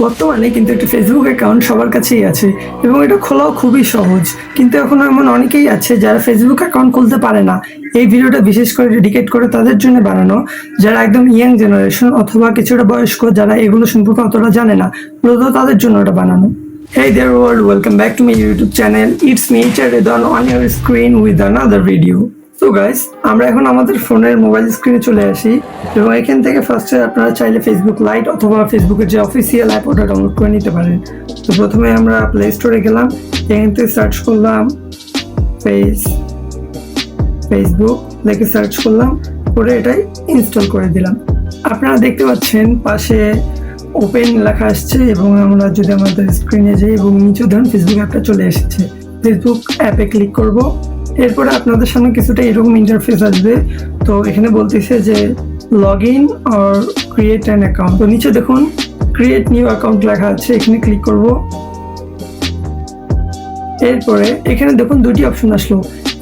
বর্তমানে কিন্তু একটা ফেসবুক অ্যাকাউন্ট সবার কাছেই আছে এবং এটা খোলাও খুবই সহজ কিন্তু এখনও এমন অনেকেই আছে যারা ফেসবুক অ্যাকাউন্ট খুলতে পারে না এই ভিডিওটা বিশেষ করে ডেডিকেট করে তাদের জন্য বানানো যারা একদম ইয়াং জেনারেশন অথবা কিছুটা বয়স্ক যারা এগুলো সম্পর্কে অতটা জানে না মূলত তাদের জন্য এটা বানানো Hey there world, welcome back to my YouTube channel. It's me Charedon on your screen with another video. তো গাইস আমরা এখন আমাদের ফোনের মোবাইল স্ক্রিনে চলে আসি এবং এখান থেকে ফার্স্টে আপনারা চাইলে ফেসবুক লাইট অথবা ফেসবুকের যে অফিসিয়াল অ্যাপ ওটা ডাউনলোড করে নিতে পারেন। তো প্রথমে আমরা প্লে স্টোরে গেলাম, এখান থেকে সার্চ করলাম ফেস ফেসবুক লিখে সার্চ করলাম, করে এটাই ইনস্টল করে দিলাম। আপনারা দেখতে পাচ্ছেন পাশে ওপেন লেখা আসছে এবং আমরা যদি আমাদের স্ক্রিনে যাই এবং নিচে ধরুন ফেসবুক অ্যাপটা চলে এসেছে ফেসবুক অ্যাপে ক্লিক করব। এরপরে আপনাদের সামনে কিছুটা এরকম ইন্টারফেস আসবে। তো এখানে বলতেছে যে log in or create an account তো নিচে দেখুন ক্রিয়েট নিউ অ্যাকাউন্ট লেখা আছে, এখানে ক্লিক করব। এরপরে এখানে দেখুন দুটি অপশন আসলো।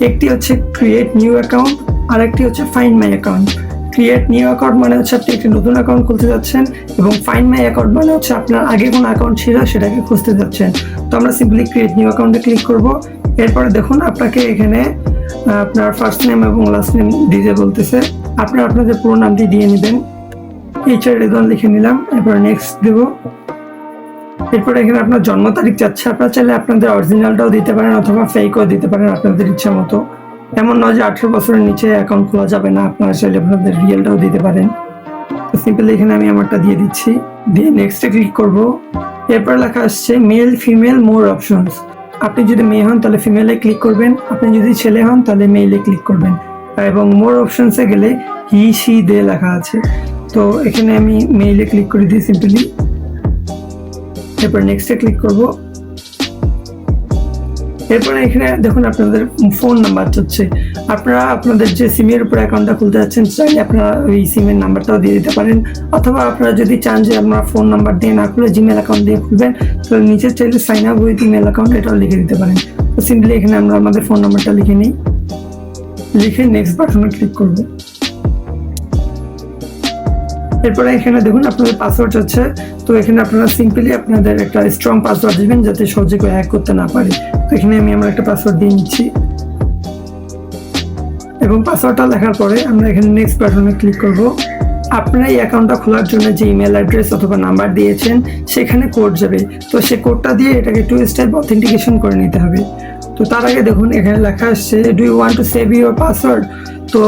একটি হচ্ছে ক্রিয়েট নিউ অ্যাকাউন্ট আর একটি হচ্ছে find my account create new account মানে হচ্ছে আপনি একটি নতুন অ্যাকাউন্ট খুলতে যাচ্ছেন এবং ফাইন্ড মাই অ্যাকাউন্ট মানে হচ্ছে আপনার আগে কোন অ্যাকাউন্ট ছিল সেটাকে খুঁজতে যাচ্ছেন। তো আমরা সিম্পলি ক্রিয়েট নিউ অ্যাকাউন্টে ক্লিক করব। এরপরে দেখুন, আপনাকে এখানে আপনার ফার্স্ট নেম এবং লাস্ট নেম দিতে বলতেছে, আপনার আপনাদের পুরো নামটি দিয়ে নেবেন। এইচআর রেজন লিখে নিলাম, এরপর নেক্সট দেবো। এরপর এখানে আপনার জন্ম তারিখ চাচ্ছে, আপনার চাইলে আপনাদের অরিজিনালটাও দিতে পারেন অথবা ফেকও দিতে পারেন আপনাদের ইচ্ছা মতো। এমন নয় যে আঠেরো বছরের নিচে অ্যাকাউন্ট খোলা যাবে না, আপনারা চাইলে আপনাদের রিয়েলটাও দিতে পারেন। তো সিম্পলি এখানে আমি আমারটা দিয়ে দিচ্ছি, দিয়ে নেক্সটে ক্লিক করব। এরপর লেখা আসছে মেল ফিমেল মোর অপশনস আপনি যদি মেয়ে হন, তাহলে ফিমেলে ক্লিক করবেন। আপনি যদি ছেলে হন, তাহলে মেইলে ক্লিক করবেন। এবং মোর অপশনসে গেলে হি সি দে লেখা আছে। তো এখানে আমি মেইলে ক্লিক করে দিই সিম্পলি এরপর নেক্সটে ক্লিক করব। এরপরে এখানে দেখুন আপনাদের ফোন নাম্বার হচ্ছে। আপনারা আপনাদের যে সিমের উপর অ্যাকাউন্টটা খুলতে যাচ্ছেন, চাইলে আপনারা ওই সিমের নাম্বারটাও দিয়ে দিতে পারেন। অথবা আপনারা যদি চান যে আপনারা ফোন নাম্বার দিয়ে না খুলে জিমেল অ্যাকাউন্ট দিয়ে খুলবেন, তাহলে নিচে চাইলে sign up with email account এটাও লিখে দিতে পারেন। তো সিম্পলি এখানে আমরা আমাদের ফোন নাম্বারটা লিখে নিই। লিখে নেক্সট বাটনে ক্লিক করব। এরপরে এখানে দেখুন, আপনাদের পাসওয়ার্ড হচ্ছে। তো এখানে আপনারা সিম্পলি আপনাদের একটা স্ট্রং পাসওয়ার্ড দিবেন, যাতে সহজে কেউ হ্যাক করতে না পারে। তো এখানে আমি আমার একটা পাসওয়ার্ড দিয়ে নিচ্ছি। এবং পাসওয়ার্ডটা লেখার পরে আমরা এখানে নেক্সট বাটনে ক্লিক করব। আপনারা এই অ্যাকাউন্টটা খোলার জন্য যে ইমেল অ্যাড্রেস অথবা নাম্বার দিয়েছেন, সেখানে কোড যাবে। তো সে কোডটা দিয়ে এটাকে টু স্টেপ অথেন্টিকেশন করে নিতে হবে। তো তার আগে দেখুন, এখানে লেখা আসছে do you want to save your password তো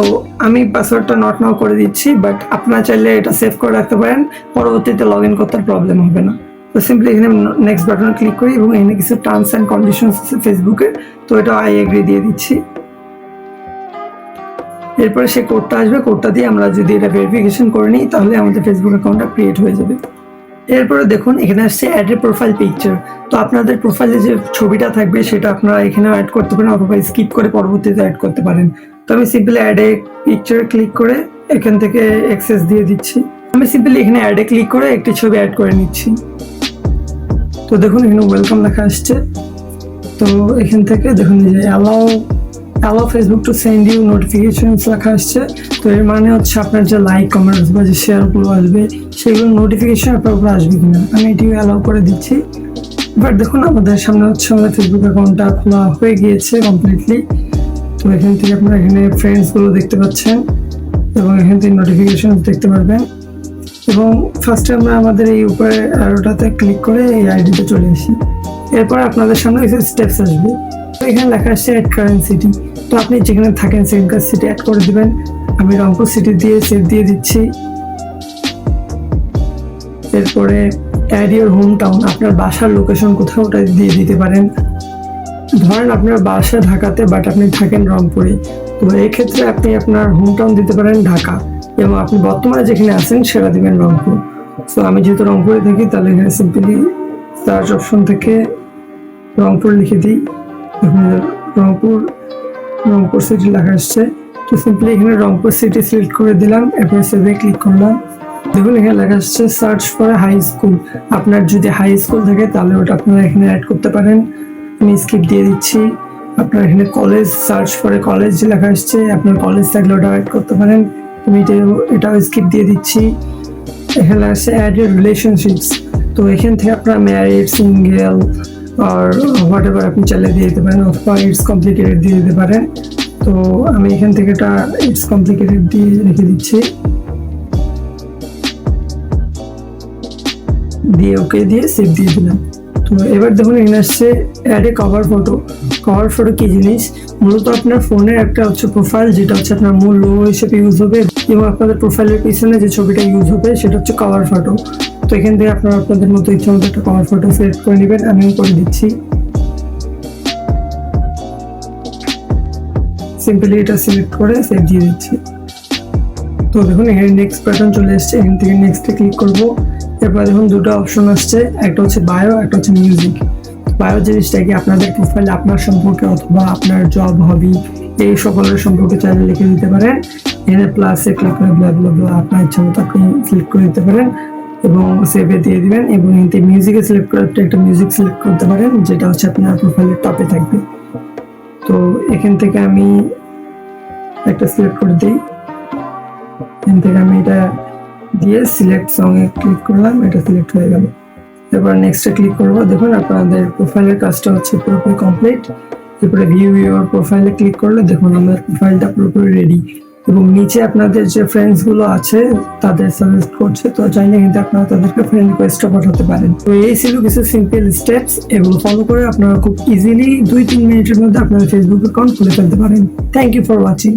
আমি পাসওয়ার্ডটা নট নাও করে দিচ্ছি বাট আপনারা চাইলে এটা সেভ করে রাখতে পারেন, পরবর্তীতে লগ ইন করতে প্রবলেম হবে না। তো সিম্পলি এখানে নেক্সট বাটনে ক্লিক করি এবং এখানে কিছু টার্মস অ্যান্ড কন্ডিশনস আছে ফেসবুকে তো এটা আই এগ্রি দিয়ে দিচ্ছি। এরপরে সে কোডটা আসবে কোডটা দিয়ে আমরা যদি এটা ভেরিফিকেশন করে নিই, তাহলে আমাদের ফেসবুক অ্যাকাউন্টটা ক্রিয়েট হয়ে যাবে। এরপরে দেখুন, এখানে আসছে অ্যাড এ প্রোফাইল পিকচার তো আপনাদের প্রোফাইলে যে ছবিটা থাকবে, সেটা আপনারা এখানেও অ্যাড করতে পারেন অথবা স্কিপ করে পরবর্তীতে অ্যাড করতে পারেন। আমি সিম্পলি অ্যাডে পিকচার ক্লিক করে এখান থেকে অ্যাক্সেস দিয়ে দিচ্ছি। আমি সিম্পলি এখানে অ্যাডে ক্লিক করে একটি ছবি অ্যাড করে নিচ্ছি। তো দেখুন, এখানে ওয়েলকাম লেখা আসছে। তো এখান থেকে দেখুন যে allow allow Facebook to send you notifications লেখা আসছে। তো এর মানে হচ্ছে আপনার যে লাইক কমেন্টস বা যে শেয়ারগুলো আসবে, সেগুলো নোটিফিকেশন আপনার উপরে আসবে কিনা? আমি এটি অ্যালাউ করে দিচ্ছি। বাট দেখুন, আমাদের সামনে হচ্ছে আমাদের ফেসবুক অ্যাকাউন্টটা খোলা হয়ে গিয়েছে কমপ্লিটলি তো এখান থেকে আপনারা এখানে ফ্রেন্ডসগুলো দেখতে পাচ্ছেন এবং এখান থেকে নোটিফিকেশন দেখতে পারবেন। এবং ফার্স্টে আমরা আমাদের এই উপরে অ্যারোটাতে ক্লিক করে এই আইডিতে চলে আসি। এরপর আপনাদের সামনে কিছু স্টেপস আসবে। তো এখানে লেখা আসছে অ্যাড কারেন্ট সিটি তো আপনি যেখানে থাকেন সেখানকার সিটি অ্যাড করে দিবেন। আমি রংপুর সিটি দিয়ে সেভ দিয়ে দিচ্ছি। এরপরে অ্যাড ইউর হোম টাউন আপনার বাসার লোকেশন কোথাও ওটা দিয়ে দিতে পারেন। ধরেন আপনার বাসা ঢাকাতে বাট আপনি থাকেন রংপুরে, তো এই ক্ষেত্রে আপনি আপনার হোম টাউন দিতে পারেন ঢাকা, এবং আপনি বর্তমানে যেখানে আছেন সেটা দিবেন রংপুর। সো আমি যেহেতু রংপুরে থাকি, তাহলে এখানে সিম্পলি সার্চ অপশন থেকে রংপুর লিখে দিই। রংপুর রংপুর সিটি লেখা আসছে। তো সিম্পলি এখানে রংপুর সিটি সিলেক্ট করে দিলাম, এরপর সেভে ক্লিক করলাম। দেখুন এখানে লেখা আসছে সার্চ ফর হাই স্কুল আপনার যদি হাই স্কুল থাকে, তাহলে ওটা আপনারা এখানে অ্যাড করতে পারেন। আমি স্কিপ দিয়ে দিচ্ছি। আপনার এখানে কলেজ সার্চ করে কলেজ লেখা আসছে আপনার কলেজ থাকলে ওটা অ্যাড করতে পারেন। আমি এটা, এটাও স্কিপ দিয়ে দিচ্ছি। এখানে আসছে অ্যাড রিলেশনশিপস তো এখান থেকে আপনার ম্যারিড সিঙ্গেল আর হোয়াট এভার আপনি চাইলে দিয়ে দিতে পারেন। অথবা ইটস কমপ্লিকেটেড দিয়ে দিতে পারেন। তো আমি এখান থেকে এটা ইটস কমপ্লিকেটেড দিয়ে রেখে দিচ্ছি। দিয়ে ওকে দিয়ে সেভ দিয়ে দিলাম। তো এবার দেখুন, এখানে আসছে add a cover photo cover photo কি জিনিস? মূলত আপনার ফোনের একটা হচ্ছে প্রোফাইল যেটা হচ্ছে আপনার মূল লোগো হিসেবে ইউজ হবে এবং আপনাদের প্রোফাইলের পিছনে যে ছবিটা ইউজ হবে, সেটা হচ্ছে কভার ফটো তো এখান থেকে আপনারা আপনাদের মতো ইচ্ছা মতো একটা কভার ফটো সিলেক্ট করে নেবেন, আমিও করে দিচ্ছি। সিম্পলি এটা সিলেক্ট করে সেভ দিয়ে দিচ্ছি। তো দেখুন, এখানে নেক্সট প্যাটার্ন চলে এসেছে। এখান থেকে নেক্সটে ক্লিক করব। এরপর দেখুন দুটো অপশন আসছে। একটা হচ্ছে বায়ো একটা হচ্ছে মিউজিক বায়ো জিনিসটা কি আপনাদের প্রোফাইল আপনার সম্পর্কে অথবা আপনার জব হবি এই সকলের সম্পর্কে চাইলে লিখে দিতে পারেন। এখানে প্লাসে ক্লিক করে ব্লা ব্লা ব্লা আপনার ইচ্ছা মতো আপনি সিলেক্ট করে দিতে পারেন এবং সেভে দিয়ে দিবেন এবং এতে মিউজিকে সিলেক্ট করে একটা মিউজিক সিলেক্ট করতে পারেন, যেটা হচ্ছে আপনার প্রোফাইলের টপে থাকবে। তো এখান থেকে আমি একটা সিলেক্ট করে দিই। এখান থেকে আমি এটা দিয়ে সিলেক্ট সং এ ক্লিক করলাম, এটা সিলেক্ট হয়ে গেল। এবার নেক্সটে ক্লিক করব, দেখুন আপনাদের প্রোফাইলের কাজটা হচ্ছে পুরোপুরি কমপ্লিট এরপরে ভিউ ইউর প্রোফাইলে ক্লিক করলে দেখুন আমাদের প্রোফাইলটা পুরোপুরি রেডি এবং নিচে আপনাদের যে ফ্রেন্ডসগুলো আছে, তাদের সাজেস্ট করছে, তো চাইলে কিন্তু আপনারা তাদেরকে ফ্রেন্ড রিকোয়েস্টও পাঠাতে পারেন। তো এই ছিল কিছু সিম্পল স্টেপস এগুলো ফলো করে আপনারা খুব ইজিলি দুই তিন মিনিটের মধ্যে আপনার ফেসবুক অ্যাকাউন্ট খুলে ফেলতে পারেন। Thank you for watching